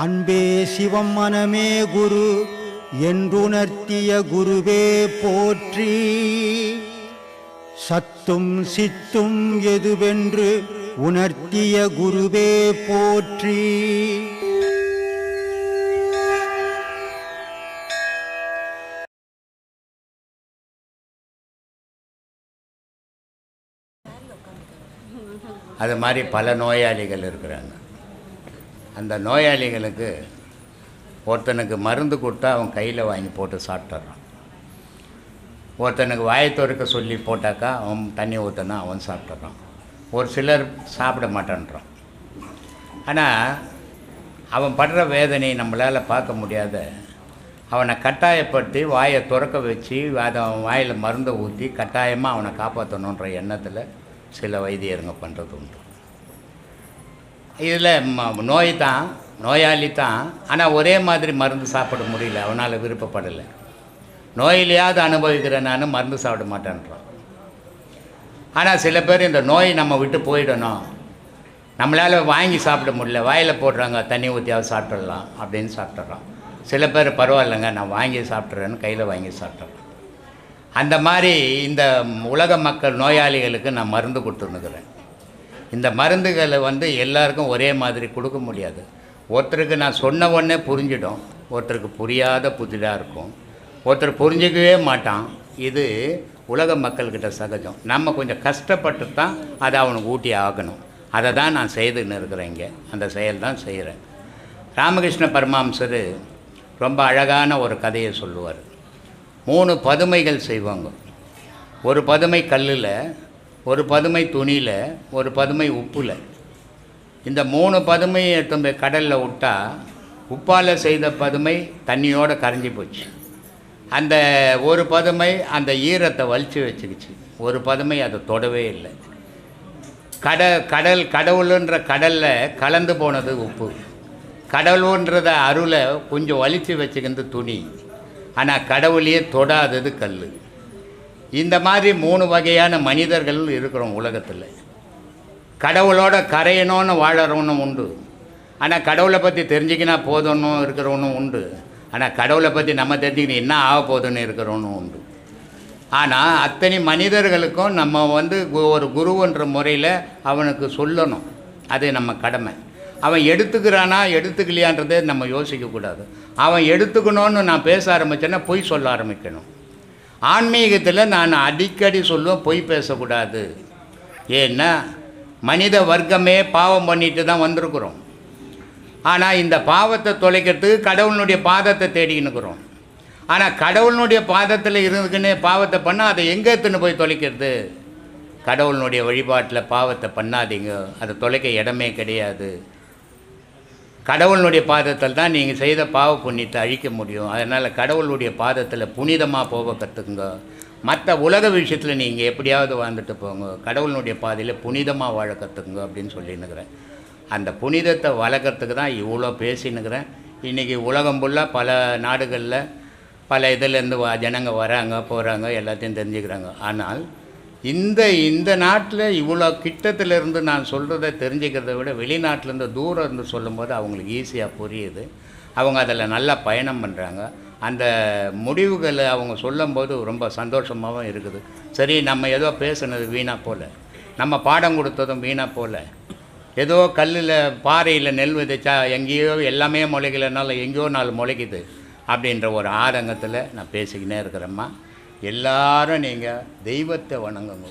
அன்பே சிவம் மனமே குரு என்றுணர்த்திய குருவே போற்றி. சத்தும் சித்தும் எதுவென்று உணர்த்திய குருவே போற்றி. அது மாதிரி பல நோயாளிகள் இருக்கிறாங்க. அந்த நோயாளிகளுக்கு ஒருத்தனுக்கு மருந்து கொடுத்தா அவன் கையில் வாங்கி போட்டு சாப்பிட்றான் ஒருத்தனுக்கு வாயை சொல்லி போட்டாக்கா அவன் தண்ணி ஊற்றினா அவன் சாப்பிட்றான் ஒரு சிலர் சாப்பிட மாட்டேன்றான். ஆனால் அவன் படுற வேதனை நம்மளால் பார்க்க முடியாத அவனை கட்டாயப்படுத்தி வாயை துறக்க வச்சு அதை அவன் வாயில் மருந்தை ஊற்றி கட்டாயமாக அவனை காப்பாற்றணுன்ற எண்ணத்தில் சில வைத்தியருங்க பண்ணுறது உண்டு. இதில் ம- நோய் தான் நோயாளி தான். ஆனால் ஒரே மாதிரி மருந்து சாப்பிட முடியல. அவனால் விருப்பப்படலை. நோயிலையாவது அனுபவிக்கிறேன் நான் மருந்து சாப்பிட மாட்டேன்றான். ஆனால் சில பேர் இந்த நோய் நம்ம விட்டு போயிடணும். நம்மளால் வாங்கி சாப்பிட முடியல. வாயில் போடுறாங்க தண்ணி ஊற்றியாவது சாப்பிட்றலாம் அப்படின்னு சாப்பிட்றோம் சில பேர் பரவாயில்லைங்க நான் வாங்கி சாப்பிட்றேன்னு கையில் வாங்கி சாப்பிட்றேன் அந்த மாதிரி இந்த உலக மக்கள் நோயாளிகளுக்கு நான் மருந்து கொடுத்துருந்துக்கிறேன் இந்த மருந்துகளை வந்து எல்லாருக்கும் ஒரே மாதிரி கொடுக்க முடியாது. ஒருத்தருக்கு நான் சொன்ன உடனே புரிஞ்சிடும். ஒருத்தருக்கு புரியாத புதிதாக இருக்கும். ஒருத்தர் புரிஞ்சிக்கவே மாட்டான். இது உலக மக்கள்கிட்ட சகஜம். நம்ம கொஞ்சம் கஷ்டப்பட்டு தான் அதை அவனுக்கு ஊட்டி ஆகணும். அதை தான் நான் செய்துன்னு இருக்கிறேன் இங்கே. அந்த செயல் தான் செய்கிறேன். ராமகிருஷ்ண பரமாம்சர் ரொம்ப அழகான ஒரு கதையை சொல்லுவார். மூணு பதுமைகள் செய்வாங்க. ஒரு பதுமை கல்லில் ஒரு பதுமை துணியில் ஒரு பதுமை உப்பில். இந்த மூணு பதுமையை எடுத்து கடலில் விட்டா உப்பால் செய்த பதுமை தண்ணியோடு கரைஞ்சி போச்சு. அந்த ஒரு பதுமை அந்த ஈரத்தை வலிச்சு வச்சுக்கிச்சு. ஒரு பதுமை அதை தொடவே இல்லை. கட கடல் கடவுளுன்ற கடலில் கலந்து போனது உப்பு. கடவுளுன்றத அருளை கொஞ்சம் வலித்து வச்சுக்கிறது துணி. ஆனால் கடவுளையே தொடாதது கல் இந்த மாதிரி மூணு வகையான மனிதர்கள் இருக்கிறோம் உலகத்தில். கடவுளோட கரையணும்னு வாழறவனும் உண்டு. ஆனால் கடவுளை பற்றி தெரிஞ்சுக்கினா போதும்னு இருக்கிறவனும் உண்டு. ஆனால் கடவுளை பற்றி நம்ம தெரிஞ்சுக்கணும் என்ன ஆக போகுதுன்னு இருக்கிறவனும் உண்டு. ஆனால் அத்தனை மனிதர்களுக்கும் நம்ம வந்து கு- ஒரு குருன்ற முறையில் அவனுக்கு சொல்லணும். அது நம்ம கடமை. அவன் எடுத்துக்கிறானா எடுத்துக்கலையான்றதே நம்ம யோசிக்கக்கூடாது அவன் எடுத்துக்கணும்னு நான் பேச ஆரம்பித்தேன்னா பொய் சொல்ல ஆரம்பிக்கணும். ஆன்மீகத்தில் நான் அடிக்கடி சொல்லுவேன் பொய் பேசக்கூடாது. ஏன்னா மனித வர்க்கமே பாவம் பண்ணிட்டு தான் வந்திருக்கிறோம். ஆனால் இந்த பாவத்தை தொலைக்கிறதுக்கு கடவுளுடைய பாதத்தை தேடிக்கின்னுக்குறோம் ஆனால் கடவுளுடைய பாதத்தில் இருந்துக்குன்னு பாவத்தை பண்ணால் அதை எங்கே எடுத்துன்னு போய் தொலைக்கிறது? கடவுளுடைய வழிபாட்டில் பாவத்தை பண்ணாதீங்க. அதை தொலைக்க இடமே கிடையாது. கடவுளுடைய பாதத்தில் தான் நீங்கள் செய்த பாவ புண்ணியத்தை அழிக்க முடியும். அதனால் கடவுளுடைய பாதத்தில் புனிதமாக போக கற்றுக்குங்க மற்ற உலக விஷயத்தில் நீங்கள் எப்படியாவது வாழ்ந்துட்டு போங்க. கடவுளுடைய பாதையில் புனிதமாக வாழ கற்றுக்குங்க அப்படின்னு சொல்லின்னுக்கிறேன். அந்த புனிதத்தை வளர்க்குறதுக்கு தான் இவ்வளோ பேசினுக்கிறேன் இன்றைக்கி உலகம் ஃபுல்லாக பல நாடுகளில் பல இதுலேருந்து வ ஜனங்க வராங்க போகிறாங்க எல்லாத்தையும் தெரிஞ்சுக்கிறாங்க. ஆனால் இந்த இந்த நாட்டில் இவ்வளோ கிட்டத்துல இருந்து நான் சொல்கிறத தெரிஞ்சுக்கிறத விட வெளிநாட்டிலேருந்து தூரம் இருந்து சொல்லும்போது அவங்களுக்கு ஈஸியாக புரியுது. அவங்க அதில் நல்லா பயணம் பண்ணுறாங்க அந்த முடிவுகளை அவங்க சொல்லும்போது ரொம்ப சந்தோஷமாகவும் இருக்குது. சரி நம்ம ஏதோ பேசுனது வீணாக போல். நம்ம பாடம் கொடுத்ததும் வீணாக போல். ஏதோ கல்லில் பாறையில் நெல் விதைச்சா எங்கேயோ எல்லாமே முளைக்கலைனாலும் எங்கேயோ நாலு முளைக்குது. அப்படின்ற ஒரு ஆதங்கத்தில் நான் பேசிக்கினே இருக்கிறேம்மா. எல்லாரும் நீங்கள் தெய்வத்தை வணங்குங்க.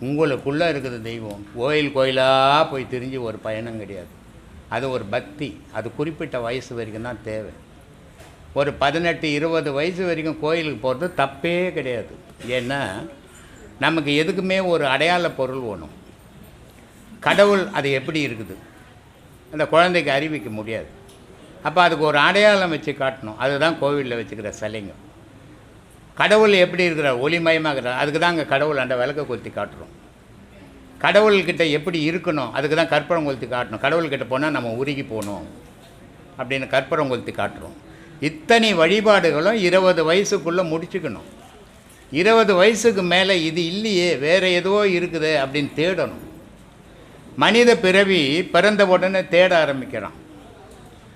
உங்களுக்குள்ளே இருக்குது தெய்வம். கோயில் கோயிலாக போய் திரிஞ்சு ஒரு பயணம் கிடையாது. அது ஒரு பக்தி. அது குறிப்பிட்ட வயசு வரைக்கும் தான் தேவை. ஒரு பதினெட்டு இருபது வயசு வரைக்கும் கோயிலுக்கு போகிறது தப்பே கிடையாது. ஏன்னா நமக்கு எதுக்குமே ஒரு அடையாள பொருள் வேணும். கடவுள் அது எப்படி இருக்குது? அந்த குழந்தைக்கு அறிவிக்க முடியாது. அப்போ அதுக்கு ஒரு அடையாளம் வச்சு காட்டணும். அதுதான் கோவிலில் வச்சுக்கிற சிலைங்க. கடவுள் எப்படி இருக்கிறார் ஒளிமயமாக இருக்கிறார் அதுக்கு தான் அங்கே கடவுள் அந்த விளக்க கொளுத்தி காட்டுறோம். கடவுள்கிட்ட எப்படி இருக்கணும் அதுக்கு தான் கற்பூரம் கொளுத்தி காட்டணும். கடவுள்கிட்ட போனால் நம்ம உருகி போகணும் அப்படின்னு கற்பூரம் கொளுத்தி காட்டுறோம். இத்தனை வழிபாடுகளும் இருபது வயசுக்குள்ளே முடிச்சுக்கணும். இருபது வயசுக்கு மேலே இது இல்லையே வேறு எதுவோ இருக்குது அப்படின்னு தேடணும். மனித பிறவி பிறந்த உடனே தேட ஆரம்பிக்கிறான்.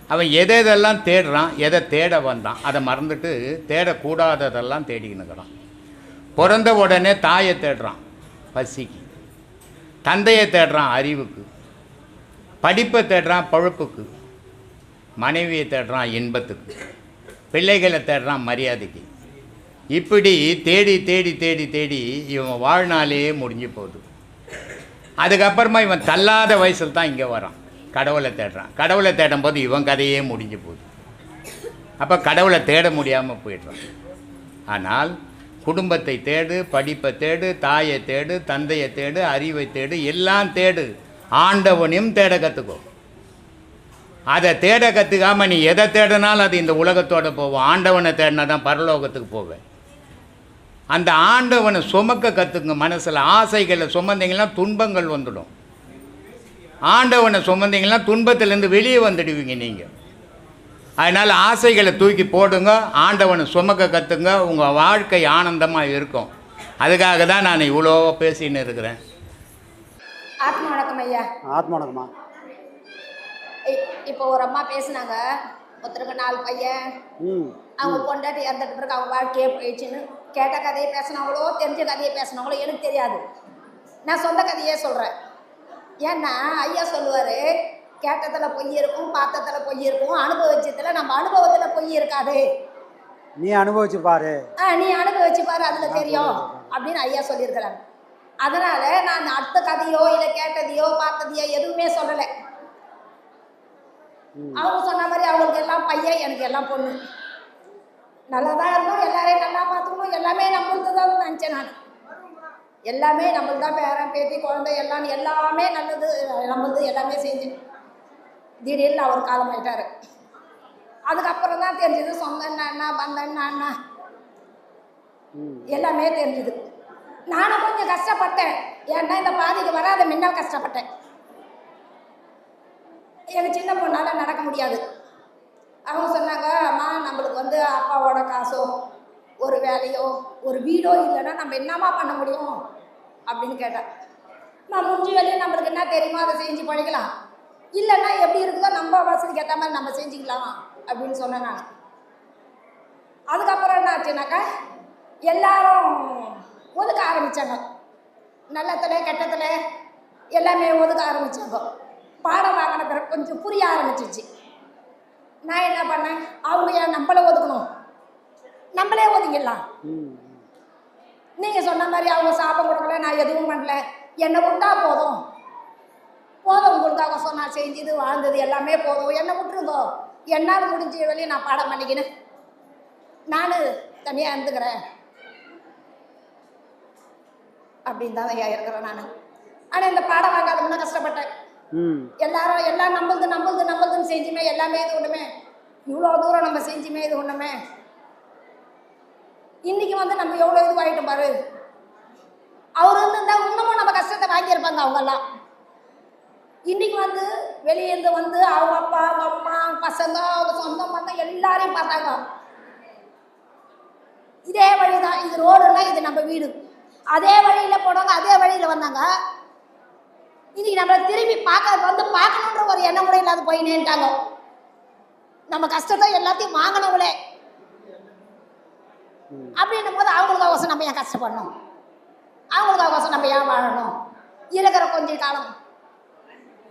அவன் எதை எதெல்லாம் தேடுறான் எதை தேட வந்தான் அதை மறந்துட்டு தேடக்கூடாததெல்லாம் தேடிக்கினுக்கிறான் பிறந்த உடனே தாயை தேடுறான் பசிக்கு. தந்தையை தேடுறான் அறிவுக்கு. படிப்பை தேடுறான் பழுப்புக்கு. மனைவியை தேடுறான் இன்பத்துக்கு. பிள்ளைகளை தேடுறான் மரியாதைக்கு. இப்படி தேடி தேடி தேடி தேடி இவன் வாழ்நாளே முடிஞ்சு போகுது. அதுக்கப்புறமா இவன் தள்ளாத வயசில் தான் இங்கே வரான். கடவுளை தேடுறான். கடவுளை தேடும் போது இவன் கதையே முடிஞ்சு போகுது. அப்போ கடவுளை தேட முடியாமல் போயிடுறான். ஆனால் குடும்பத்தை தேடு படிப்பை தேடு தாயை தேடு தந்தையை தேடு அறிவை தேடு எல்லாம் தேடு. ஆண்டவனையும் தேட கற்றுக்கோ அதை தேட கற்றுக்காமல் நீ எதை தேடினாலும் அது இந்த உலகத்தோட போவோம் ஆண்டவனை தேடினா தான் பரலோகத்துக்கு போவேன். அந்த ஆண்டவனை சுமக்க கற்றுக்குங்க மனசில். ஆசைகளை சுமந்தீங்கன்னா துன்பங்கள் வந்துடும். ஆண்டவனை சுமந்தீங்கன்னா துன்பத்திலேருந்து வெளியே வந்துடுவீங்க நீங்கள் அதனால் ஆசைகளை தூக்கி போடுங்க ஆண்டவனை சுமக்க கற்றுங்க உங்கள் வாழ்க்கை ஆனந்தமாக இருக்கும். அதுக்காக தான் நான் இவ்வளோ பேசின்னு இருக்கிறேன். ஆத்ம வணக்கம் ஐயா. ஆத்ம வணக்கம்மா. இ- இப்போ ஒரு அம்மா பேசுனாங்க ஒருத்தருக்கு நாலு பையன். ம். அவங்க பொண்டாட்டி இறந்துட்டு பிறகு அவங்க வாழ்க்கையே போயிடுச்சுன்னு கேட்ட கதையை பேசினவங்களோ தெரிஞ்ச கதையை பேசினவங்களோ எனக்கு தெரியாது. நான் சொந்த கதையே சொல்கிறேன் ஏன்னா ஐயா சொல்லுவார் கேட்டதில் பொய் இருக்கும் பார்த்ததில் பொய் இருக்கும் அனுபவிச்சதில் நம்ம அனுபவத்தில் பொய் இருக்காது. நீ அனுபவிச்சு பாரு. ஆ நீ அனுபவிச்சு பாரு அதில் தெரியும் அப்படின்னு ஐயா சொல்லியிருக்கிறாங்க. அதனால நான் அடுத்த கதையோ இல்லை கேட்டதையோ பார்த்ததையோ எதுவுமே சொல்லலை. அவங்க சொன்ன மாதிரி அவங்களுக்கு எல்லாம் பையன் எனக்கு எல்லாம் பொண்ணு. நல்லா தான் இருந்தோம் எல்லாரையும் நல்லா பார்த்துக்கணும் எல்லாமே நம்மளுக்கு தான் நினச்சேன் நான். எல்லாமே நம்மளுக்கு தான் பேரன் பேத்தி குழந்தை எல்லாம் எல்லாமே நல்லது. நம்மளுது எல்லாமே செஞ்சேன் திடீர்னு அவர் காலமாயிட்டாரு அதுக்கப்புறம் தான் தெரிஞ்சது சொந்தம் என்ன பந்தம் என்ன எல்லாமே தெரிஞ்சுது. நானும் கொஞ்சம் கஷ்டப்பட்டேன். ஏன்னா இந்த பாதிக்கு வராத முன்னால் கஷ்டப்பட்டேன். எனக்கு சின்ன பொண்ணால் நடக்க முடியாது. அவங்க சொன்னாங்க அம்மா நம்மளுக்கு வந்து அப்பாவோட காசோ ஒரு வேலையோ ஒரு வீடோ இல்லைன்னா நம்ம என்னம்மா பண்ண முடியும்? அப்படின்னு கேட்டேன். நான் முடிஞ்ச வேலையை நம்மளுக்கு என்ன தெரியுமோ? அதை செஞ்சு பண்ணிக்கலாம் இல்லைன்னா எப்படி இருக்குதோ நம்ம வசதிக்கு ஏற்ற மாதிரி நம்ம செஞ்சுக்கலாம் அப்படின்னு சொன்னேன் நான். அதுக்கப்புறம் என்ன ஆச்சுனாக்கா எல்லாரும் ஒதுக்க ஆரம்பித்தாங்க நல்லத்தில் கெட்டத்தில் எல்லாமே ஒதுக்க ஆரம்பித்தாங்க பாடம் வாங்கின பிறகு கொஞ்சம் புரிய ஆரம்பிச்சிச்சு நான் என்ன பண்ணேன்? அவங்க ஏன் நம்மளை ஒதுக்கணும்? நம்மளே ஒதுங்கிடலாம். நீங்கள் சொன்ன மாதிரி அவங்க சாபம் கொடுக்கல நான் எதுவும் பண்ணல. என்னை விட்டா போதும். போதும் உங்களுக்காக சொன்னா செஞ்சது வாழ்ந்தது எல்லாமே போதும். என்னை விட்டுருங்கோ. என்னால் முடிஞ்ச வெளியே நான் பாடம் பண்ணிக்கினேன் நான் தனியாக இருந்துக்கிறேன். அப்படின்னு தான் ஐயா இருக்கிறேன் நான். ஆனால் இந்த பாடம் வாங்காத முன்ன கஷ்டப்பட்டேன். எல்லாரும் எல்லாம் நம்மளுது நம்மளுது நம்மளுதுன்னு செஞ்சுமே எல்லாமே இது ஒன்றுமே இவ்வளோ தூரம் நம்ம செஞ்சுமே இது ஒன்றுமே இன்னைக்கு வந்து நம்ம எவ்வளோ இதுவாகிட்டோம் பாரு? அவர் வந்து இருந்திருந்தா இன்னமும் நம்ம கஷ்டத்தை வாங்கியிருப்பாங்க அவங்கெல்லாம். இன்னைக்கு வந்து வெளியேந்து வந்து அவங்க அப்பா அவங்க அம்மா பசங்க அவங்க சொந்தம் பந்தம் எல்லாரையும் பார்த்தாங்க. இதே வழி தான் இது ரோடுன்னா இது நம்ம வீடு. அதே வழியில் போனவங்க அதே வழியில் வந்தாங்க. இன்னைக்கு நம்மளை திரும்பி பார்க்க வந்து பார்க்கணுன்ற ஒரு எண்ணம் கூட இல்லாத போய் நின்ட்டாங்க நம்ம கஷ்டத்தை எல்லாத்தையும் வாங்கினவங்களே. அப்படின்னும் போது அவங்களுக்காக நம்ம ஏன் கஷ்டப்படணும்? அவங்களுக்காக நம்ம ஏன் வாழணும்? இருக்கிற கொஞ்ச காலம்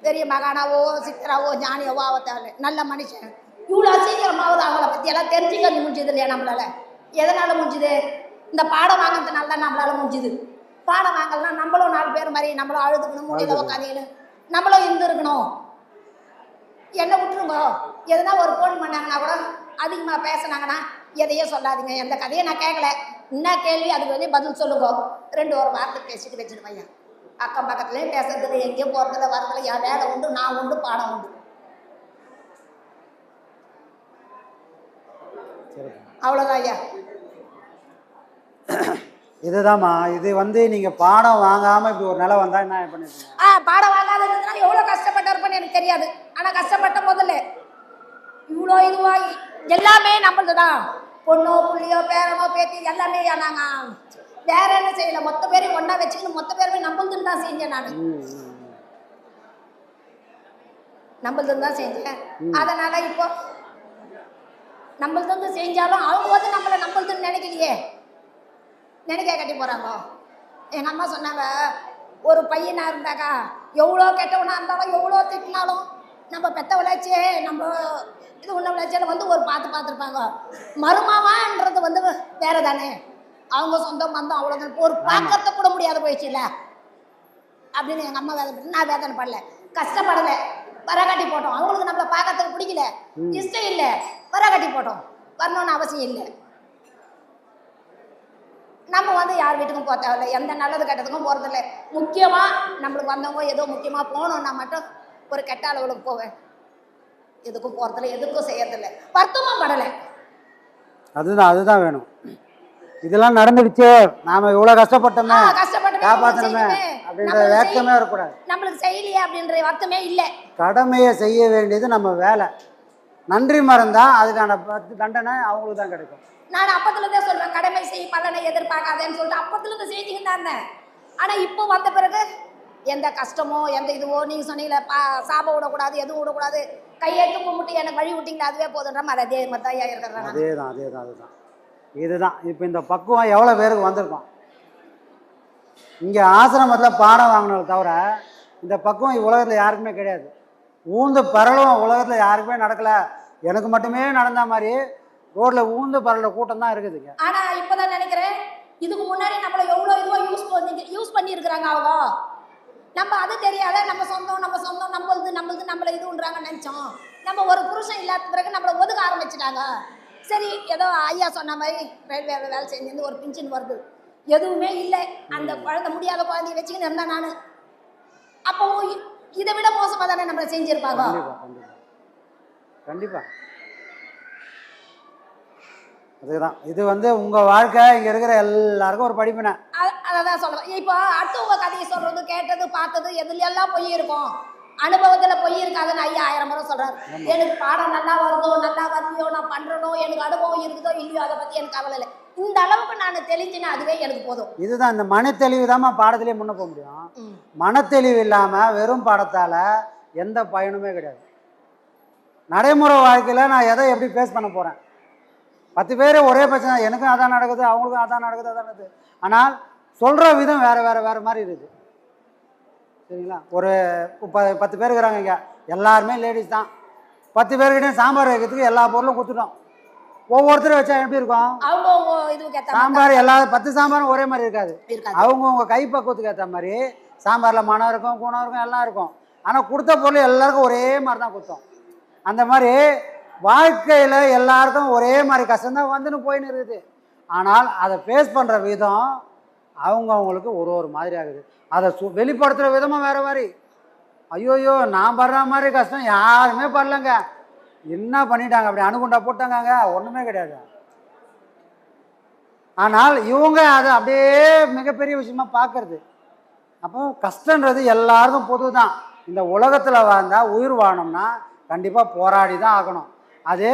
பெரிய மகானாவோ சித்தராவோ ஞானியாவோ ஆவ தேவை நல்ல மனுஷன். இவ்வளோ சீக்கிரமாவது அவங்கள பற்றி எல்லாம் தெரிஞ்சுக்க முடிஞ்சது இல்லையா நம்மளால? எதனால முடிஞ்சுது? இந்த பாடம் வாங்கினதுனால தான் நம்மளால முடிஞ்சுது. பாடம் வாங்கலாம் நம்மளும் நாலு பேர் மாதிரி நம்மளும் அழுதுக்கணும் முடியல உட்காந்துக்கணும் நம்மளும் இருந்திருக்கணும் என்ன விட்டுருங்க. எதனா ஒரு ஃபோன் பண்ணாங்கன்னா கூட அதிகமாக பேசுனாங்கன்னா எதையும் சொல்லாதீங்க. எந்த கதையும் நான் கேட்கல என்ன கேள்வி? அதுக்கு வந்து பதில் சொல்லுங்க. ரெண்டு ஒரு வார்த்தை பேசிட்டு வச்சுட்டு பையன் அக்கம் பக்கத்துலேயும் பேசுறதுல எங்கேயும் போகிறதுல வரதுல என் வேலை உண்டு நான் உண்டு பாடம் உண்டு. சரி அவ்வளோதான் ஐயா. இதுதாம்மா இது வந்து நீங்கள் பாடம் வாங்காமல் இப்படி ஒரு நிலை வந்தால் என்ன பண்ணிருக்கீங்க? ஆ பாடம் வாங்காததுனால எவ்வளோ கஷ்டப்பட்டிருப்பேன்னு எனக்கு தெரியாது. ஆனால் கஷ்டப்பட்ட முதல்ல. இவ்வளோ இதுவாகி எல்லாமே நம்மளது தான் பொண்ணோ புள்ளியோ பேரனோ பேத்தி எல்லாமே நாங்கள் வேற என்ன செய்யல? மொத்த பேரையும் ஒன்றா வச்சுக்கணும் மொத்த பேருமே நம்மளுதுன்னு தான் செஞ்சேன் நான். ம் ம், ம். நம்மளது தான் செஞ்சேன். அதனால இப்போ நம்மளது செஞ்சாலும் அவங்க வந்து நம்மளை நம்மளதுன்னு நினைக்கலையே. நினைக்க கட்டி போறாங்க. எங்க அம்மா சொன்னாங்க ஒரு பையனா இருந்தாக்கா எவ்வளோ கெட்டவனா இருந்தாலும் எவ்வளோ திட்டினாலும் நம்ம பெத்த நம்ம இது உள்ள விளைச்சல வந்து ஒரு பார்த்து பார்த்துருப்பாங்க. மருமாவான்றது வந்து வேற தானே அவங்க சொந்தம் பந்தம் அவ்வளோதான் ஒரு பார்க்கறத கூட முடியாத போயிடுச்சுல்ல? அப்படின்னு எங்கள் அம்மா வேதனை நான் வேதனை படல கஷ்டப்படலை. வரகாட்டி போட்டோம். அவங்களுக்கு நம்மளை பார்க்கறதுக்கு பிடிக்கல. இஷ்டம் இல்லை. வரகாட்டி போட்டோம். வரணும்னு அவசியம் இல்லை. நம்ம வந்து யார் வீட்டுக்கும் போக தேவையில்ல. எந்த நல்லது கெட்டதுக்கும் போகிறதில்ல முக்கியமாக நம்மளுக்கு வந்தவங்க ஏதோ முக்கியமாக போகணும்னா மட்டும் ஒரு கெட்ட அளவுக்கு போவேன். எதுக்கும் போகிறதில்ல எதுக்கும் செய்யறதில்ல. வருத்தமும் படலை. அதுதான் அதுதான் வேணும். இதெல்லாம் நடந்துடுச்சு. நாம இவ்வளோ கஷ்டப்பட்டோமே. காப்பாற்றணுமே. அப்படின்ற வேக்கமே செய்ய- வரக்கூடாது. நம்மளுக்கு செய்யலையே அப்படின்ற வருத்தமே இல்லை. கடமையை செய்ய வேண்டியது நம்ம வேலை. நன்றி மறந்தா அதுக்கான தண்டனை அவங்களுக்கு தான் கிடைக்கும். நான் அப்பத்துலேருந்தே சொல்வேன் கடமை செய் பலனை எதிர்பார்க்காதேன்னு சொல்லிட்டு அப்பத்துலேருந்து செஞ்சுக்கிட்டு தான் இருந்தேன். ஆனால் இப்போ வந்த பிறகு எந்த கஷ்டமோ எந்த இதுவோ நீங்கள் சொன்னீங்களே பா சாபம் விடக்கூடாது எதுவும் விடக்கூடாது. கையெழுத்து கும்பிட்டு எனக்கு வழி விட்டீங்களா? அதுவே போதுன்ற மாதிரி அதே மாதிரி தான் இருக்கிறேன் நான். அதே தான் அதே தான் அதுதான். இதுதான். இப்போ இந்த பக்குவம் எவ்வளோ பேருக்கு வந்திருக்கும்? இங்கே ஆசிரமத்தில் பாடம் வாங்கினது தவிர இந்த பக்குவம் உலகத்தில் யாருக்குமே கிடையாது. ஊந்து பரலும் உலகத்தில் யாருக்குமே நடக்கல. எனக்கு மட்டுமே நடந்த மாதிரி ரோட்டில் ஊந்து பரல கூட்டம் தான் இருக்குதுங்க ஆனா இப்பதான் நினைக்கிறேன் இதுக்கு முன்னாடி நம்மள எவ்வளவு இதுவா யூஸ் பண்ணி யூஸ் பண்ணி இருக்கிறாங்க அவங்க? நம்ம அது தெரியாத நம்ம சொந்தம் நம்ம சொந்தம் நம்மளது நம்மளது நம்மள இதுன்றாங்க நினைச்சோம். நம்ம ஒரு புருஷன் இல்லாத பிறகு நம்மள ஒதுக்க ஆரம்பிச்சிட்டாங்க. சரி ஏதோ ஐயா சொன்ன மாதிரி ரயில்வேல வேலை செஞ்சு ஒரு பிஞ்சின் வருது. எதுவுமே இல்லை. அந்த குழந்தை முடியாத குழந்தைய வச்சுக்கின்னு இருந்தேன் நான். அப்போ இதை விட மோசமா தானே நம்மளை செஞ்சிருப்பாங்க? கண்டிப்பாக அதுதான். இது வந்து உங்கள் வாழ்க்கை இங்கே இருக்கிற எல்லாருக்கும் ஒரு படிப்பினை. அ- அததான் சொல்றேன். இப்போ அடுத்தவங்க கதையை சொல்றது கேட்டது பார்த்தது எதுல எல்லாம் பொய் இருக்கும்? அனுபவத்துல பொய் இருக்காதுன்னு ஐயா ஆயிரம் முறை சொல்றாரு. எனக்கு பாடம் நல்லா வருதோ நல்லா வரலையோ நான் பண்றனோ எனக்கு அனுபவம் இருக்குதோ இல்லையோ அதை பத்தி எனக்கு கவலை இல்லை. இந்த அளவுக்கு நான் தெளிஞ்சுனா அதுவே எனக்கு போதும். இதுதான் இந்த மனத்தெளிவு தான் பாடத்திலே முன்ன போக முடியும். மனத்தெளிவு இல்லாமல் வெறும் பாடத்தால் எந்த பயனுமே கிடையாது. நடைமுறை வாழ்க்கையில் நான் எதை எப்படி ஃபேஸ் பண்ண போகிறேன் பத்து பேர் ஒரே பிரச்சனை. எனக்கும் அதான் நடக்குது அவங்களுக்கும் அதான் நடக்குது அதான் நடக்குது. ஆனால் சொல்கிற விதம் வேறு வேறு வேறு மாதிரி இருக்குது சரிங்களா? ஒரு ப பத்து பேர் இருக்கிறாங்க இங்கே. எல்லாருமே லேடிஸ் தான். பத்து பேர்கிட்டையும் சாம்பார் வைக்கிறதுக்கு எல்லா பொருளும் கொடுத்துட்டோம். ஒவ்வொருத்தரும் வச்சா எப்படி இருக்கும்? சாம்பார் எல்லா பத்து சாம்பாரும் ஒரே மாதிரி இருக்காது. இருக்காது. அவங்கவுங்க கைப்பக்குவத்துக்கு ஏற்ற மாதிரி சாம்பாரில் மனம் இருக்கும் குணம் இருக்கும் எல்லாம் இருக்கும். ஆனால் கொடுத்த பொருள் எல்லாருக்கும் ஒரே மாதிரி தான் கொடுத்தோம். அந்த மாதிரி வாழ்க்கையில் எல்லாருக்கும் ஒரே மாதிரி கஷ்டம்தான் வந்துன்னு போயின்னு இருக்குது. ஆனால் அதை ஃபேஸ் பண்ணுற விதம் அவங்க அவங்களுக்கு ஒரு ஒரு மாதிரி ஆகுது. அதை சு வெளிப்படுத்துகிற விதமாக வேறு மாதிரி. ஐயோயோ நான் படுற மாதிரி கஷ்டம் யாருமே படலங்க. என்ன பண்ணிட்டாங்க? அப்படி அணுகுண்டா போட்டாங்க ஒன்றுமே கிடையாது. ஆனால் இவங்க அதை அப்படியே மிகப்பெரிய விஷயமா பார்க்கறது. அப்போ கஷ்டன்றது எல்லாருக்கும் பொது தான் இந்த உலகத்தில் வாழ்ந்தால் உயிர் வாழணும்னா கண்டிப்பாக போராடி தான் ஆகணும். அது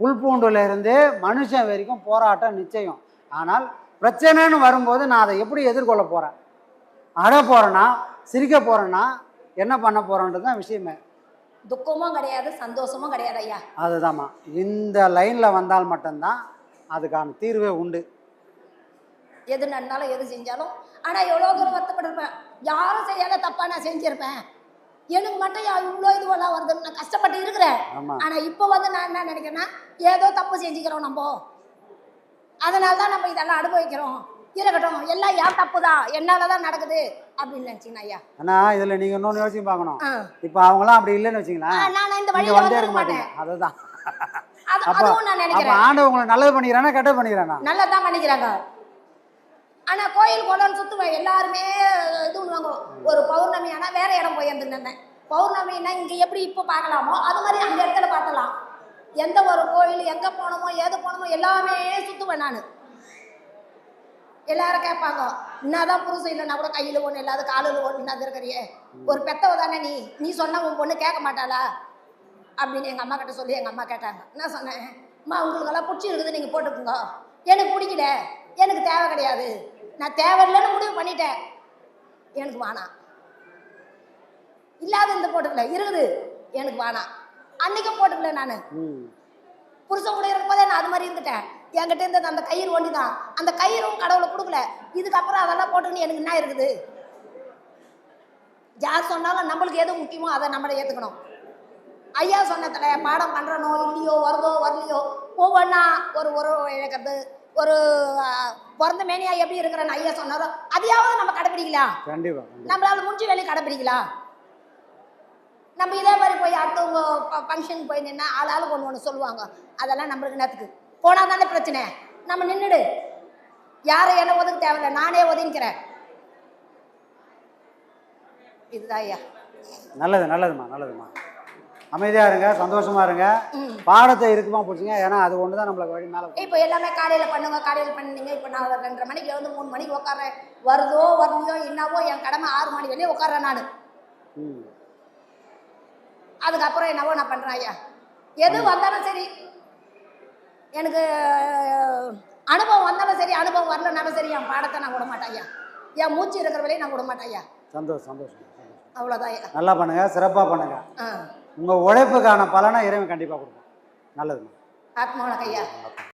புல் பூண்டுல இருந்து மனுஷன் வரைக்கும் போராட்டம் நிச்சயம். ஆனால் பிரச்சனைன்னு வரும்போது நான் அதை எப்படி எதிர்கொள்ள போகிறேன் அழ போகிறேன்னா சிரிக்க போகிறேன்னா என்ன பண்ண போகிறோன்றது தான் விஷயமே. துக்கமும் கிடையாது சந்தோஷமும் கிடையாது ஐயா. அதுதாம்மா. இந்த லைனில் வந்தால் மட்டும்தான் அதுக்கான தீர்வே உண்டு. எது நடந்தாலும் எது செஞ்சாலும். ஆனா எவ்வளோ தூரம் வருத்தப்பட்டிருப்பேன். யாரும் செய்யாத தப்பா நான் செஞ்சிருப்பேன். எனக்கு மட்டும் இவ்வளோ இதுவெல்லாம் வருதுன்னு நான் கஷ்டப்பட்டு இருக்கிறேன்? ஆமாம் ஆனா இப்போ வந்து நான் என்ன நினைக்கிறேன்னா ஏதோ தப்பு செஞ்சுக்கிறோம் நம்ம. அதனால தான் நம்ம இதெல்லாம் அனுபவிக்கிறோம். இருக்கட்டும் எல்லாம் ஏன் தப்பு தான். என்னால தான் நடக்குது அப்படின்னு நினச்சிங்கண்ணா ஐயா? ஆனால் இதில் நீங்கள் இன்னொன்று யோசிச்சு பார்க்கணும். இப்போ அவங்களாம் அப்படி இல்லைன்னு வச்சிங்களேன். நான் இந்த நீங்க வழியில வந்தே இருக்க மாட்டேன். அதுதான். அது அப்போ உங்களை நல்லது பண்ணிக்கிறானா கெட்டது பண்ணிக்கிறானா? நல்லா தான் பண்ணிக்கிறாங்க. ஆனா கோயில் குளம்னு சுத்துவேன். எல்லாருமே இது பண்ணுவாங்க. ஒரு பௌர்ணமி ஆனா வேற இடம் போய் இருந்தேன் பௌர்ணமின்னா இங்க எப்படி இப்போ பார்க்கலாமோ அது மாதிரி அந்த இடத்துல பார்த்தலாம் எந்த ஒரு கோயில் எங்க போனோமோ ஏது போனோமோ எல்லாமே சுத்துவேன் நான். எல்லாரும் கேட்பாங்க என்னதான் புருஷன் இல்லைன்னா கூட கையில் ஒன்று இல்லாத காலில் ஒன்று இல்லாத இருக்கிறியே. ஒரு பெத்தவ தானே நீ. நீ சொன்ன உன் பொண்ணு கேட்க மாட்டாளா? அப்படின்னு எங்கள் அம்மா கிட்ட சொல்லி எங்கள் அம்மா கேட்டாங்க. என்ன சொன்னேன் அம்மா உங்களுக்கெல்லாம் பிடிச்சி இருக்குது நீங்கள் போட்டுக்கோங்க. எனக்கு பிடிக்கல. எனக்கு தேவை கிடையாது. நான் தேவையில்லைன்னு முடிவு பண்ணிட்டேன். எனக்கு வேணாம் இல்லாத இந்த போட்டுக்கல. இருக்குது. எனக்கு வேணாம் அன்னைக்கும் போட்டுக்கல நான். புருஷன் கூட இருக்கும்போதே நான் அது மாதிரி இருந்துட்டேன். என்கிட்ட இருந்தது அந்த கயிறு ஒண்டி தான் அந்த கயிறும் கடவுளை கொடுக்கல. இதுக்கப்புறம் அதெல்லாம் போட்டுக்கின்னு எனக்கு என்ன இருக்குது? யார் சொன்னாலும் நம்மளுக்கு எது முக்கியமோ அதை நம்மளை ஏற்றுக்கணும் ஐயா சொன்னதில்ல பாடம் பண்ணுறனோ இல்லையோ வருதோ வரலையோ ஒவ்வொன்றா ஒரு உறவு இழக்கிறது. ஒரு பிறந்த மேனியா எப்படி இருக்கிறேன்னு ஐயா சொன்னாரோ அதையாவது நம்ம கடைப்பிடிக்கலாம் கண்டிப்பாக நம்மளால முடிஞ்ச வேலையை கடைப்பிடிக்கலாம் நம்ம இதே மாதிரி போய் அடுத்தவங்க ஃபங்க்ஷனுக்கு போய் நின்னா ஆள் ஆளுக்கு ஒன்று ஒன்று சொல்லுவாங்க. அதெல்லாம் நம்மளுக்கு நேரத்துக்கு போனால் தானே பிரச்சனை. நம்ம நின்றுடு யாரும் என்ன ஒதுக்க தேவையில்ல நானே ஒதுங்கிக்கிறேன். இதுதான் ஐயா. நல்லது நல்லதும்மா நல்லதும்மா. அமைதியாக இருங்க சந்தோஷமா இருங்க. பாடத்தை இருக்குமா பிடிச்சிங்க. ஏன்னா அது ஒன்று தான் நம்மளுக்கு வழி மேலே இப்போ எல்லாமே காலையில் பண்ணுங்க காலையில் பண்ணீங்க இப்போ நான் ஒரு ரெண்டரை மணிக்கு வந்து மூணு மணிக்கு உட்காறேன் வருதோ வரலையோ என்னவோ என் கடமை ஆறு மணி வரையும் உட்காறேன் நான். அதுக்கப்புறம் என்னவோ நான் பண்ணுறேன் ஐயா. எது வந்தாலும் சரி. எனக்கு அனுபவம் வந்தாலும் சரி அனுபவம் வரலனாலும் சரி என் பாடத்தை நான் விட மாட்டேன் ஐயா. என் மூச்சு இருக்கிற வரையும் நான் விட மாட்டேன் ஐயா. சந்தோஷம் சந்தோஷம் சந்தோஷம். அவ்வளோதான் ஐயா. நல்லா பண்ணுங்க சிறப்பாக பண்ணுங்க. ஆ. உங்கள் உழைப்புக்கான பலனை இறைவன் கண்டிப்பாக கொடுக்கும் நல்லது. ஆத்மாவளக்கு ஐயா